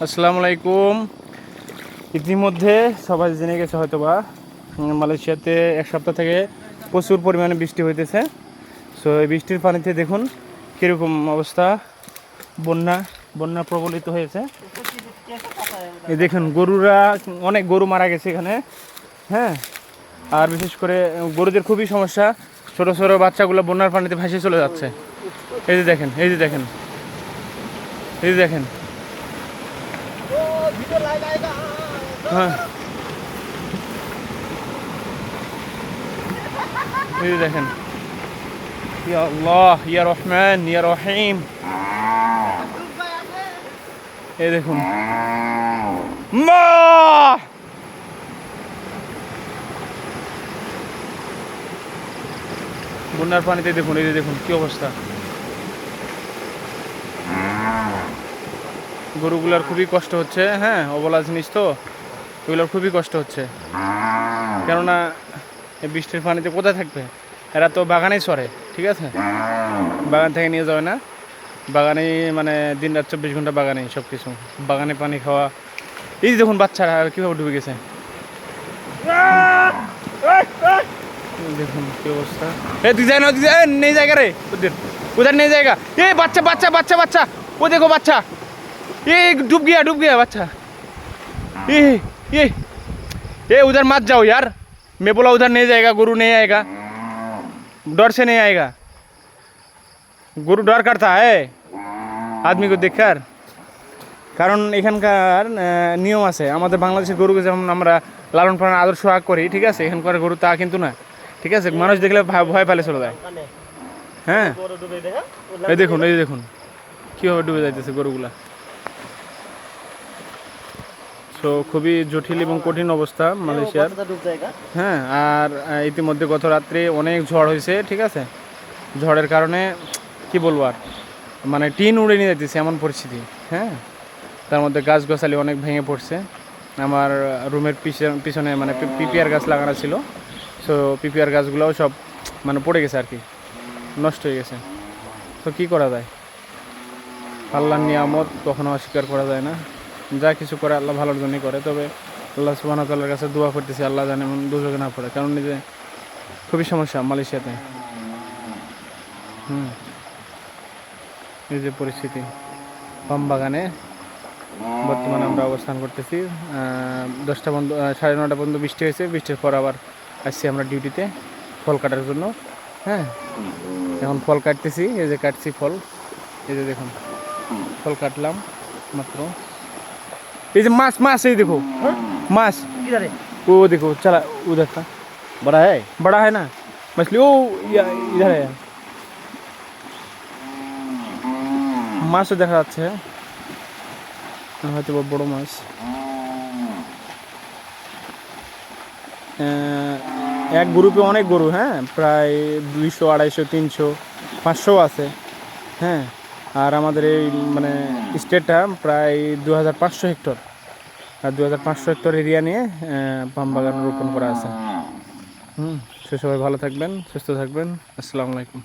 আসসালামু আলাইকুম। ইতিমধ্যে সবাই জেনে গেছে হয়তো বা মালয়েশিয়াতে এক সপ্তাহ থেকে প্রচুর পরিমাণে বৃষ্টি হইতেছে। সো এই বৃষ্টির পানিতে দেখুন কীরকম অবস্থা, বন্যা বন্যা প্রবলিত হয়েছে। এই দেখুন, গরুরা, অনেক গরু মারা গেছে এখানে হ্যাঁ? আর বিশেষ করে গরুদের খুবই সমস্যা, ছোট ছোট বাচ্চাগুলো বন্যার পানিতে ভাসে চলে যাচ্ছে। এই যে দেখেন, এই যে দেখেন, এই যে দেখেন। এই যে দেখেন ইয়া আল্লাহ ইয়া রহমান ইয়া রহিম এই দেখুন মা বন্যার পানিতে দেখুন এই যে দেখুন কি অবস্থা গরুগুলার খুবই কষ্ট হচ্ছে হ্যাঁ অবলা জিনিস তো, এগুলোর খুবই কষ্ট হচ্ছে। কেননা বৃষ্টির পানিতে কোথায় থাকবে? এরা তো বাগানেই সরে ঠিক আছে? বাগান থেকে নিয়ে যাবে না। বাগানেই মানে দিন রাত চব্বিশ ঘণ্টা বাগানেই সব কিছু বাগানে পানি খাওয়া, এই দেখুন বাচ্চারা আর কীভাবে ডুবে গেছে। দেখুন কি অবস্থা। এ, তুই যাই নেই জায়গা রে, ওদের উধার নেই জায়গা। এ, বাচ্চা বাচ্চা বাচ্চা বাচ্চা, ও দেখো বাচ্চা। ए डूब गया डूब गया बच्चा ये ये ये उधर मत जाओ यार मैं बोला उधर नहीं जाएगा गुरु नहीं आएगा डर से नहीं आएगा गुरु डर करता है आदमी को देखकर কারণ এখানকার আহ, নিয়ম আছে আমাদের বাংলাদেশের গরুকে যেমন আমরা লালন পালন আদর সোহাগ করি ঠিক আছে এখানকার গরু তা কিন্তু না ঠিক আছে মানুষ দেখলে ভয়- ভয় পেলে চলে যায় হ্যাঁ এই দেখুন এই দেখুন কীভাবে ডুবে যাইতেছে গরুগুলা তো খুবই জটিল এবং কঠিন অবস্থা মালয়েশিয়ার। হ্যাঁ আর ইতিমধ্যে গত রাত্রে অনেক ঝড় হয়েছে ঠিক আছে? ঝড়ের কারণে কি বলব আর? মানে টিন উড়ে নিয়ে যাইতেছে এমন পরিস্থিতি হ্যাঁ? তার মধ্যে গাছ গাছালি অনেক ভেঙে পড়ছে। আমার রুমের পিছনে পিছনে মানে পিপিআর গাছ লাগানো ছিল। সো পিপিআর গাছগুলোও সব মানে পড়ে গেছে আর কি নষ্ট হয়ে গেছে। তো কি করা যায়? আল্লাহর নিয়ামত কখনো অস্বীকার করা যায় না। যা কিছু করে আল্লাহ ভালোর জন্যই করে, তবে আল্লাহ সুবাহ তাল্লার কাছে দোয়া করতেছি, আল্লাহ জানে এমন দুযোগে না পড়ে, কারণ নিজে খুবই সমস্যা মালয়েশিয়াতে। হুম। এই যে পরিস্থিতি পাম বাগানে বর্তমানে আমরা অবস্থান করতেছি দশটা বন্ধ সাড়ে নটা পর্যন্ত বৃষ্টি হয়েছে, বৃষ্টির পর আবার আসছি আমরা ডিউটিতে ফল কাটার জন্য হ্যাঁ? এখন ফল কাটতেছি, এই যে কাটছি ফল, এই যে দেখুন, ফল কাটলাম মাত্র। এই যে মাছ মাছ এই দেখো माछ किधर है वो देखो चला उधर था बड़ा है बड़ा है ना मछली ओ या- इधर है মাছও দেখা যাচ্ছে হয়তো বা বড় মাছ আহ, এক গ্রুপে অনেক গরু হ্যাঁ প্রায় দুইশো আড়াইশো তিনশো পাঁচশো আছে হ্যাঁ আর আমাদের এই মানে স্টেটটা প্রায় দু হাজার পাঁচশো হেক্টর। আর দু হাজার পাঁচশো হেক্টর এরিয়া নিয়ে পাম বাগান রোপণ করা আছে। হুম সে সবাই ভালো থাকবেন সুস্থ থাকবেন। আসসালামু আলাইকুম।